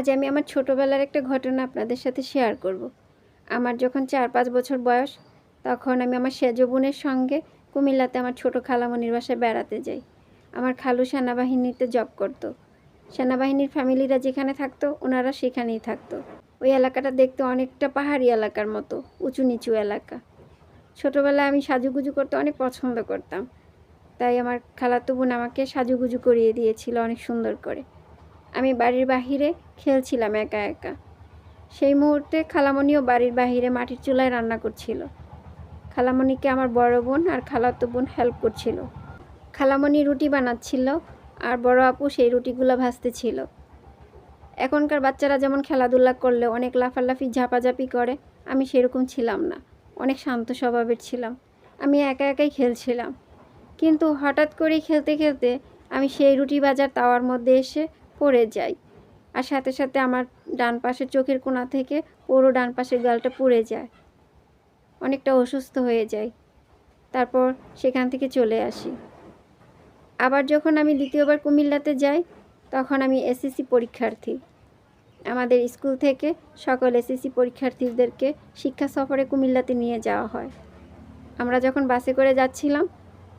আজ আমি আমার ছোটোবেলার একটা ঘটনা আপনাদের সাথে শেয়ার করব। আমার যখন চার পাঁচ বছর বয়স, তখন আমি আমার সেজ বোনের সঙ্গে কুমিল্লাতে আমার ছোট খালামণির বাসায় বেড়াতে যাই। আমার খালু সেনাবাহিনীতে জব করতো। সেনাবাহিনীর ফ্যামিলিরা যেখানে থাকতো, ওনারা সেখানেই থাকতো। ওই এলাকাটা দেখতে অনেকটা পাহাড়ি এলাকার মতো, উঁচু নিচু এলাকা। ছোটোবেলায় আমি সাজুগুজু করতে অনেক পছন্দ করতাম। তাই আমার খালাতো বোন আমাকে সাজুগুজু করিয়ে দিয়েছিল অনেক সুন্দর করে। আমি বাড়ির বাহিরে খেলছিলাম একা একা। সেই মুহূর্তে খালামণিও বাড়ির বাহিরে মাটির চুলায় রান্না করছিল। খালামণিকে আমার বড় বোন আর খালাতো বোন হেল্প করছিল। খালামণি রুটি বানাচ্ছিল আর বড় আপু সেই রুটিগুলো ভাজতেছিল। এখনকার বাচ্চারা যেমন খেলাধুলা করলে অনেক লাফালাফি, ঝাপাঝাপি করে, আমি সেরকম ছিলাম না। অনেক শান্ত স্বভাবের ছিলাম। আমি একা একাই খেলছিলাম। কিন্তু হঠাৎ করেই খেলতে খেলতে আমি সেই রুটি বাজার তাওয়ার মধ্যে এসে পড়ে যাই। আর সাথে সাথে আমার ডান পাশের চোখের কোণা থেকে পুরো ডান পাশের গালটা পুড়ে যায়। অনেকটা অসুস্থ হয়ে যাই। তারপর সেখান থেকে চলে আসি। আবার যখন আমি দ্বিতীয়বার কুমিল্লাতে যাই, তখন আমি এসএসসি পরীক্ষার্থী। আমাদের স্কুল থেকে সকল এসএসসি পরীক্ষার্থীদেরকে শিক্ষা সফরে কুমিল্লাতে নিয়ে যাওয়া হয়। আমরা যখন বাসে করে যাচ্ছিলাম,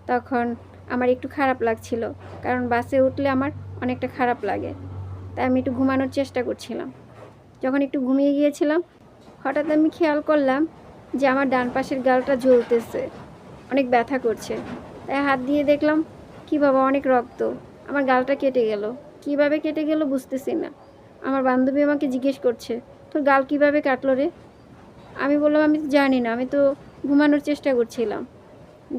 তখন আমার একটু খারাপ লাগছিল, কারণ বাসে উঠলে আমার অনেকটা খারাপ লাগে। তাই আমি একটু ঘুমানোর চেষ্টা করছিলাম। যখন একটু ঘুমিয়ে গিয়েছিলাম, হঠাৎ আমি খেয়াল করলাম যে আমার ডান পাশের গালটা জ্বলতেছে, অনেক ব্যথা করছে। তাই হাত দিয়ে দেখলাম, কি বাবা, অনেক রক্ত। আমার গালটা কেটে গেল। কীভাবে কেটে গেল বুঝতেছি না। আমার বান্ধবী আমাকে জিজ্ঞেস করছে, তোর গাল কীভাবে কাটলো রে? আমি বললাম, আমি তো জানি না। আমি তো ঘুমানোর চেষ্টা করছিলাম।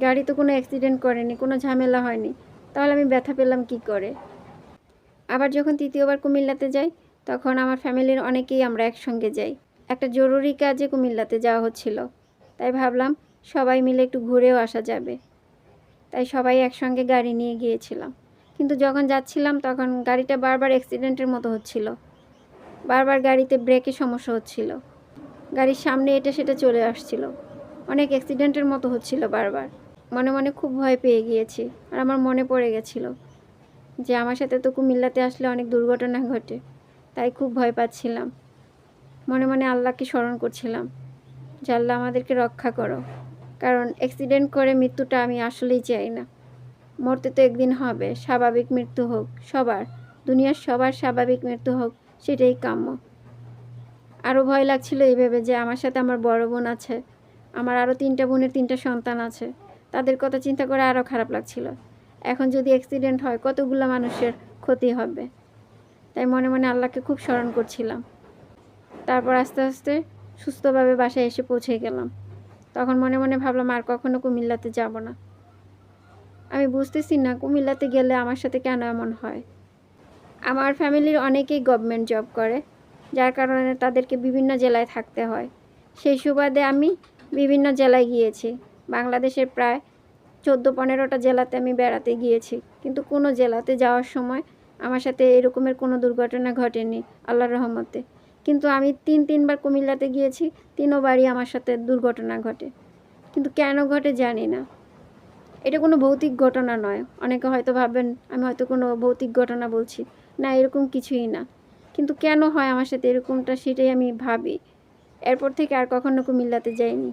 গাড়ি তো কোনো অ্যাক্সিডেন্ট করেনি, কোনো ঝামেলা হয়নি। তাহলে আমি ব্যথা পেলাম কি করে? আবার যখন তৃতীয়বার কুমিল্লাতে যাই, তখন আমার ফ্যামিলির অনেকেই আমরা একসঙ্গে যাই। একটা জরুরি কাজে কুমিল্লাতে যাওয়া হচ্ছিল। তাই ভাবলাম সবাই মিলে একটু ঘুরেও আসা যাবে। তাই সবাই একসঙ্গে গাড়ি নিয়ে গিয়েছিলাম। কিন্তু যখন যাচ্ছিলাম, তখন গাড়িটা বারবার অ্যাক্সিডেন্টের মতো হচ্ছিল। বারবার গাড়িতে ব্রেকের সমস্যা হচ্ছিল। গাড়ির সামনে এটা সেটা চলে আসছিল। অনেক অ্যাক্সিডেন্টের মতো হচ্ছিল বারবার। মনে মনে খুব ভয় পেয়ে গিয়েছি আর আমার মনে পড়ে গেছিল যে আমার সাথে তো কুমিল্লাতে আসলে অনেক দুর্ঘটনা ঘটে, তাই খুব ভয় পাচ্ছিলাম। মনে মনে আল্লাহকে স্মরণ করছিলাম যে আল্লাহ আমাদেরকে রক্ষা করো, কারণ অ্যাক্সিডেন্ট করে মৃত্যুটা আমি আসলেই চাই না। মরতে তো একদিন হবে, স্বাভাবিক মৃত্যু হোক, সবার, দুনিয়ার সবার স্বাভাবিক মৃত্যু হোক, সেটাই কাম্য। আরও ভয় লাগছিল এইভাবে যে আমার সাথে আমার বড় বোন আছে, আমার আরও তিনটা বোনের তিনটা সন্তান আছে তাদের কথা চিন্তা করে আরও খারাপ লাগছিল। এখন যদি অ্যাক্সিডেন্ট হয়, কতগুলো মানুষের ক্ষতি হবে? তাই মনে মনে আল্লাহকে খুব স্মরণ করছিলাম। তারপর আস্তে আস্তে সুস্থভাবে বাসায় এসে পৌঁছে গেলাম। তখন মনে মনে ভাবলাম, আর কখনো কুমিল্লাতে যাব না। আমি বুঝতেছি না, কুমিল্লাতে গেলে আমার সাথে কেন এমন হয়? আমার ফ্যামিলির অনেকেই গভর্নমেন্ট জব করে, যার কারণে তাদেরকে বিভিন্ন জেলায় থাকতে হয়। সেই সুবাদে আমি বিভিন্ন জেলায় গিয়েছি। বাংলাদেশের প্রায় চোদ্দ পনেরোটা জেলাতে আমি বেড়াতে গিয়েছি। কিন্তু কোনো জেলাতে যাওয়ার সময় আমার সাথে এরকমের কোনো দুর্ঘটনা ঘটেনি, আল্লাহর রহমতে। কিন্তু আমি তিন, তিনবার কুমিল্লাতে গিয়েছি, তিনবারই আমার সাথে দুর্ঘটনা ঘটে। কিন্তু কেন ঘটে জানি না। এটা কোনো ভৌতিক ঘটনা নয়। অনেকে হয়তো ভাববেন আমি হয়তো কোনো ভৌতিক ঘটনা বলছি। না, এরকম কিছুই না। কিন্তু কেন হয় আমার সাথে এরকমটা সেটাই আমি ভাবি। এরপর থেকে আর কখনো কুমিল্লাতে যাইনি।